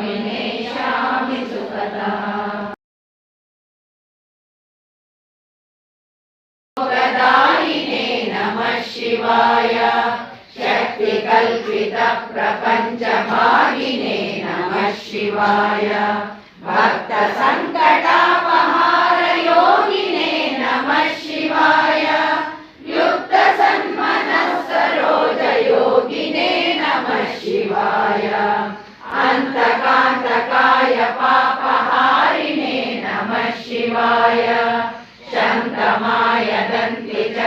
विनेशामि सुखदा सुखदायिने नमः शिवाय शक्तिकल्पितप्रपञ्चभागिने नमः शिवाय भक्त पापहारिणे नमः शिवाय शन्तमाय दन्ति चर्मधारिणे